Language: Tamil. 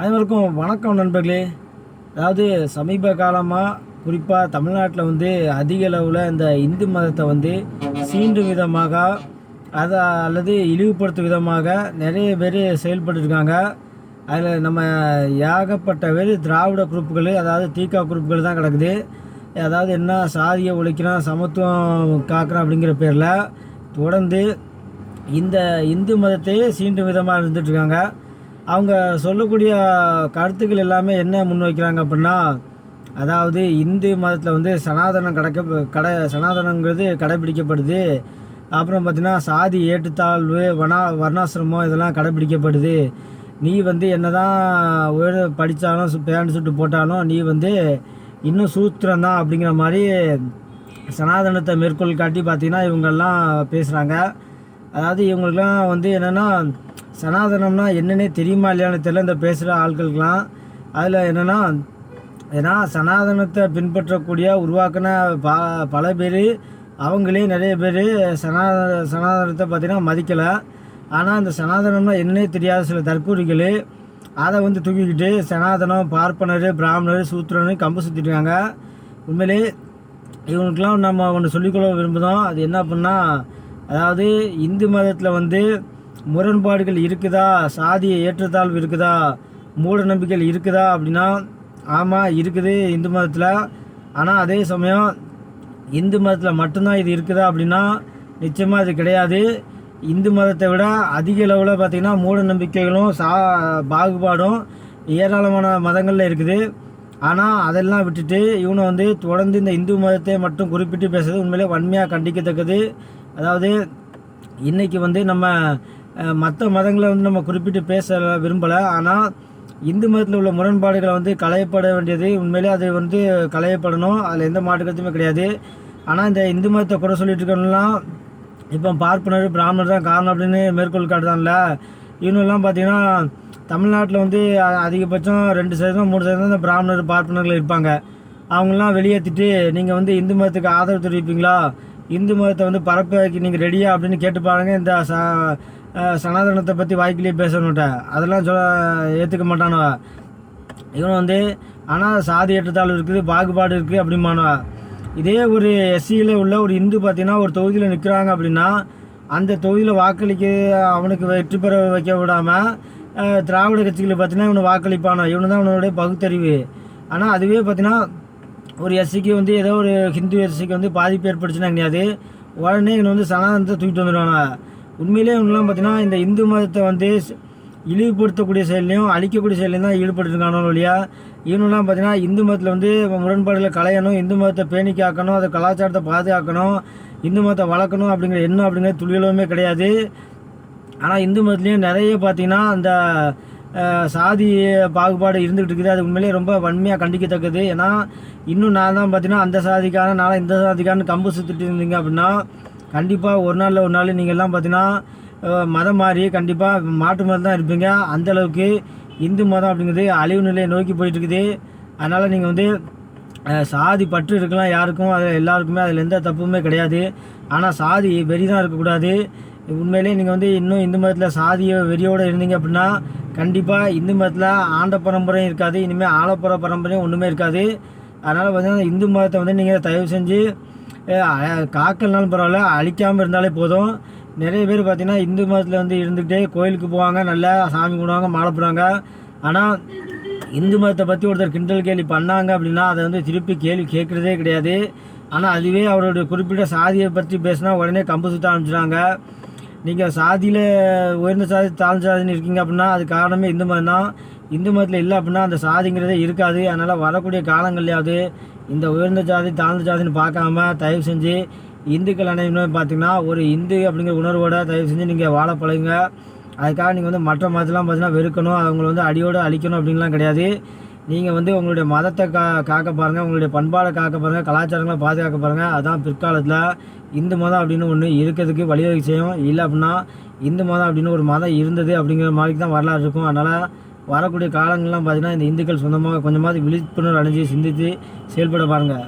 அனைவருக்கும் வணக்கம் நண்பர்களே. அதாவது சமீப காலமாக குறிப்பாக தமிழ்நாட்டில் வந்து அதிக அளவில் இந்த இந்து மதத்தை வந்து சீண்டும் விதமாக அதை அல்லது இழிவுபடுத்தும் விதமாக நிறைய பேர் செயல்பட்டுருக்காங்க. அதில் நம்ம ஏகப்பட்ட பேர் திராவிட குரூப்புகள் அதாவது தீகா குரூப்புகள் தான் கிடக்குது. அதாவது என்ன சாதியை ஒழிக்கிறோம் சமத்துவம் காக்கிறான் அப்படிங்கிற பேரில் தொடர்ந்து இந்த இந்து மதத்தையே சீண்டும் விதமாக இருந்துகிட்ருக்காங்க அவங்க சொல்லக்கூடிய கருத்துக்கள் எல்லாமே என்ன முன்வைக்கிறாங்க அப்படின்னா அதாவது இந்து மதத்தில் வந்து சனாதனம் கடக்க கடை சனாதனங்கிறது கடைபிடிக்கப்படுது. அப்புறம் பார்த்திங்கன்னா சாதி ஏற்றுத்தாழ்வு வனா வர்ணாசிரமம் இதெல்லாம் கடைபிடிக்கப்படுது. நீ வந்து என்னதான் உயர் படித்தாலும் பேண்ட் சுட்டு போட்டாலும் நீ வந்து இன்னும் சூத்திரம் தான் அப்படிங்கிற மாதிரி சனாதனத்தை மேற்கோள் காட்டி பார்த்திங்கன்னா இவங்கெல்லாம் பேசுகிறாங்க அதாவது இவங்களுக்குலாம் வந்து என்னென்னா சனாதனம்னா என்னன்னே தெரியுமா இல்லையான்னு தெரியல. இந்த பேசுகிற ஆட்களுக்கெலாம் அதில் என்னென்னா ஏன்னா சனாதனத்தை பின்பற்றக்கூடிய உருவாக்கின ப பல பேர் அவங்களே நிறைய பேர் சனாதன சனாதனத்தை பார்த்திங்கன்னா மதிக்கலை. ஆனால் அந்த சனாதனம்னா என்னன்னே தெரியாத சில தற்கூரிகள் அதை வந்து தூக்கிக்கிட்டு சனாதனம் பார்ப்பனர் பிராமணர் சூத்திரன்னு கம்பு சுற்றிட்டுருக்காங்க உண்மையிலே இவனுக்கெலாம் நம்ம ஒன்று சொல்லிக்கொள்ள விரும்புகிறோம் அது என்ன அப்படின்னா அதாவது இந்து மதத்தில் வந்து முரண்பாடுகள் இருக்குதா? சாதிய ஏற்றத்தாழ்வு இருக்குதா? மூட நம்பிக்கைகள் இருக்குதா? அப்படின்னா ஆமாம் இருக்குது இந்து மதத்தில். ஆனால் அதே சமயம் இந்து மதத்தில் மட்டும்தான் இது இருக்குதா? அப்படின்னா நிச்சயமாக இது கிடையாது. இந்து மதத்தை விட அதிக அளவில் பார்த்திங்கன்னா மூட நம்பிக்கைகளும் சா பாகுபாடும் ஏராளமான மதங்களில் இருக்குது. ஆனால் அதெல்லாம் விட்டுட்டு இவனை வந்து தொடர்ந்து இந்த இந்து மதத்தை மட்டும் குறிப்பிட்டு பேசுறது உண்மையிலே வன்மையாக கண்டிக்கத்தக்கது. அதாவது இன்றைக்கி வந்து நம்ம மற்ற மதங்களை வந்து நம்ம குறிப்பிட்டு பேச விரும்பலை. ஆனால் இந்து மதத்தில் உள்ள முரண்பாடுகளை வந்து களையப்பட வேண்டியது உண்மையிலே அது வந்து களையப்படணும். அதில் எந்த மாற்றுக்கருத்துமே கிடையாது. ஆனால் இந்த இந்து மதத்தை குறை சொல்லிட்டு இருக்கணும்லாம் இப்போ பார்ப்பனர் பிராமணர் தான் காரணம் அப்படின்னு மேற்கோள் காட்டுதான்ல இவனெல்லாம் பார்த்தீங்கன்னா தமிழ்நாட்டில் வந்து அதிகபட்சம் ரெண்டு சதவீதம் மூணு சதவீதம் இந்த பிராமணர் பார்ப்பனர்கள் இருப்பாங்க. அவங்களாம் வெளியேற்றிட்டு நீங்கள் வந்து இந்து மதத்துக்கு ஆதரவு தெரிவிப்பீங்களா? இந்து மதத்தை வந்து பரப்பி நீங்கள் ரெடியா அப்படின்னு கேட்டு பாருங்கள் இந்த ச சனாதனத்தை பற்றி வாய்க்கிலேயே பேசணுட்ட அதெல்லாம் சொல்ல ஏற்றுக்க மாட்டானவ. இவன் வந்து ஆனால் சாதி ஏற்றத்தாழ்வு இருக்குது பாகுபாடு இருக்குது அப்படிமானவ இதே ஒரு எஸ்சியில் உள்ள ஒரு இந்து பார்த்தீங்கன்னா ஒரு தொகுதியில் நிற்கிறாங்க அப்படின்னா அந்த தொகுதியில் வாக்களிக்க அவனுக்கு வெற்றி பெற வைக்க விடாமல் திராவிட கட்சிகளை பார்த்தீங்கன்னா இவனை வாக்களிப்பானோ? இவனு தான் இவனுடைய பகுத்தறிவு. ஆனால் அதுவே பார்த்தீங்கன்னா ஒரு எஸ்சிக்கு வந்து ஏதோ ஒரு ஹிந்து எஸ்சிக்கு வந்து பாதிப்பு ஏற்பட்டுச்சுன்னா கிடையாது உடனே இவன் வந்து சனாதனத்தை தூக்கிட்டு வந்துடுவானா உண்மையிலே இவங்கெல்லாம் பார்த்தீங்கன்னா இந்த இந்து மதத்தை வந்து ஸ்- இழிவுபடுத்தக்கூடிய செயல்லையும் அழிக்கக்கூடிய செயலையும் தான் ஈடுபட்டுருக்கானோ இல்லையா இவனெல்லாம் பார்த்தீங்கன்னா இந்து மதத்தில் வந்து முரண்பாடுகளை களையணும் இந்து மதத்தை பேணி காக்கணும் அதை கலாச்சாரத்தை பாதுகாக்கணும் இந்து மதத்தை வளர்க்கணும் அப்படிங்கிற எண்ணம் அப்படிங்கிற துளியளவுமே கிடையாது. ஆனால் இந்து மதத்துலேயும் நிறைய பார்த்திங்கன்னா அந்த சாதி பாகுபாடு இருந்துகிட்டு இருக்குது. அது உண்மையிலேயே ரொம்ப வன்மையாக கண்டிக்கத்தக்கது. ஏன்னா இன்னும் நான் தான் பார்த்தீங்கன்னா அந்த சாதிக்கான நான் இந்த சாதிக்கான கம்பு சுற்றிட்டு இருந்தீங்க அப்படின்னா கண்டிப்பாக ஒரு நாளில் ஒரு நாள் நீங்கள்லாம் பார்த்தீங்கன்னா மதம் மாறி கண்டிப்பாக மாற்று மதம் தான் இருப்பீங்க. அந்தளவுக்கு இந்து மதம் அப்படிங்கிறது அழிவு நிலையை நோக்கி போயிட்டு இருக்குது அதனால் நீங்கள் வந்து சாதி பற்று இருக்கலாம் யாருக்கும் அது எல்லாருக்குமே அதில் எந்த தப்புமே கிடையாது. ஆனால் சாதி வெறி தான் இருக்கக்கூடாது. உண்மையிலேயே நீங்கள் வந்து இன்னும் இந்து மதத்தில் சாதிய வெறியோடு இருந்தீங்க அப்படின்னா கண்டிப்பாக இந்து மதத்தில் ஆண்ட பரம்பரையும் இருக்காது. இனிமேல் ஆலப்புற பரம்பரையும் ஒன்றுமே இருக்காது. அதனால் பார்த்தீங்கன்னா இந்து மதத்தை வந்து நீங்கள் தயவு செஞ்சு காக்கல்னாலும் பரவாயில்ல அழிக்காமல் இருந்தாலே போதும். நிறைய பேர் பார்த்தீங்கன்னா இந்து மதத்தில் வந்து இருந்துக்கிட்டே கோயிலுக்கு போவாங்க நல்லா சாமி கும்பிடுவாங்க மாலை போடுவாங்க. ஆனால் இந்து மதத்தை பற்றி ஒருத்தர் கிண்டல் கேலி பண்ணாங்க அப்படின்னா அதை வந்து திருப்பி கேள்வி கேட்குறதே கிடையாது. ஆனால் அதுவே அவருடைய குறிப்பிட்ட சாதியை பற்றி பேசினா உடனே கம்பு சுத்த ஆரம்பிச்சிடுறாங்க நீங்கள் சாதியில் உயர்ந்த சாதி தாழ்ந்த சாதின்னு இருக்கீங்க அப்படின்னா அது காரணமே இந்து மதம் தான் இந்து மதத்தில் இல்லை அப்படின்னா அந்த சாதிங்கிறதே இருக்காது. அதனால் வரக்கூடிய காலங்கள்லையாவது இந்த உயர்ந்த ஜாதி தாழ்ந்த ஜாதின்னு பார்க்காம தயவு செஞ்சு இந்துக்கள் அனைவருமே பார்த்திங்கன்னா ஒரு இந்து அப்படிங்கிற உணர்வோட தயவு செஞ்சு நீங்கள் வாழ பழகுங்க. அதுக்காக நீங்கள் வந்து மற்ற மதத்தெலாம் பார்த்தீங்கன்னா வெறுக்கணும். அவங்கள வந்து அடியோடு அழிக்கணும் அப்படின்லாம் கிடையாது. நீங்கள் வந்து உங்களுடைய மதத்தை கா காக்க பாருங்கள் உங்களுடைய பண்பாடை காக்க பாருங்கள் கலாச்சாரங்களை பாதுகாக்க பாருங்கள் அதான் பிற்காலத்தில் இந்து மதம் அப்படின்னு ஒன்று இருக்கிறதுக்கு வழிவகை செய்யும். இல்லை அப்படின்னா இந்து மதம் அப்படின்னு ஒரு மதம் இருந்தது அப்படிங்கிற மாதிரி தான் வரலாறு இருக்கும். அதனால் வரக்கூடிய காலங்கள்லாம் பார்த்தீங்கன்னா இந்த இந்துக்கள் சொந்தமாக கொஞ்சமாவது விழிப்புணர்வு அடைஞ்சு சிந்தித்து செயல்பட பாருங்கள்